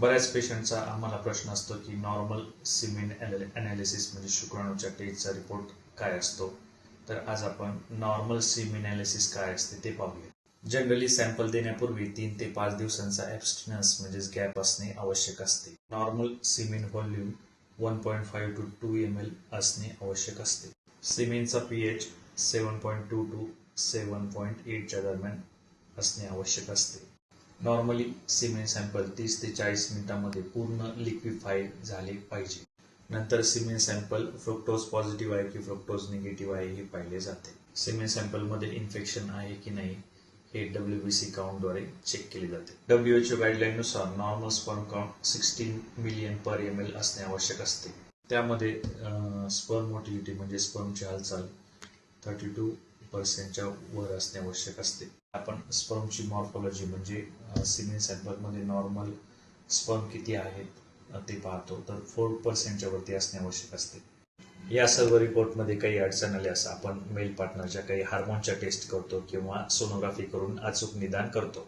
बऱ्याच पेशंटचा आम्हाला प्रश्न असतो की नॉर्मल सिमेंट अनालिसिस म्हणजे शुक्राणूच्या टेस्टचा रिपोर्ट काय असतो? तर आज आपण नॉर्मल सिमेन अनालिसिस काय असते ते पाहूया. जनरली सॅम्पल देण्यापूर्वी तीन ते पाच दिवसांचा ॲबस्टिनन्स म्हणजेच गॅप असणे आवश्यक असते. Normal semen volume one point five to two M L असणे आवश्यक असते. सिमेनचा P H seven point two to seven point एटच्या दरम्यान असणे आवश्यक असते. नॉर्मली सिमेंट सॅम्पल तीस ते चाळीस मिनिटांमध्ये पूर्ण लिक्विफाईड झाले पाहिजे. नंतर सिमेंट सॅम्पल फ्रुक्टोज पॉझिटिव्ह आहे की फ्रुक्टोज निगेटिव्ह आहे हे पाहिले जाते. सिमेंट सॅम्पलमध्ये इन्फेक्शन आहे की नाही हे डब्ल्यू बी सी काउंटद्वारे चेक केले जाते. W H O गाईडलाईननुसार normal sperm count sixteen million per M L असणे आवश्यक असते. त्यामध्ये स्पर्म मोटिलिटी म्हणजे स्पर्मची हालचाल थर्टी टू पर्सेंटच्या वर असणे आवश्यक असते. आपण स्पर्मची मॉर्फॉलॉजी म्हणजे सिमेन सॅम्पलमध्ये नॉर्मल स्पर्म किती आहेत ते पाहतो. तर फोर पर्सेंटच्या वरती असणे आवश्यक असते. या सर्व रिपोर्टमध्ये काही अडचण आल्यास आपण मेल पार्टनरच्या काही हार्मोनच्या टेस्ट करतो किंवा सोनोग्राफी करून अचूक निदान करतो.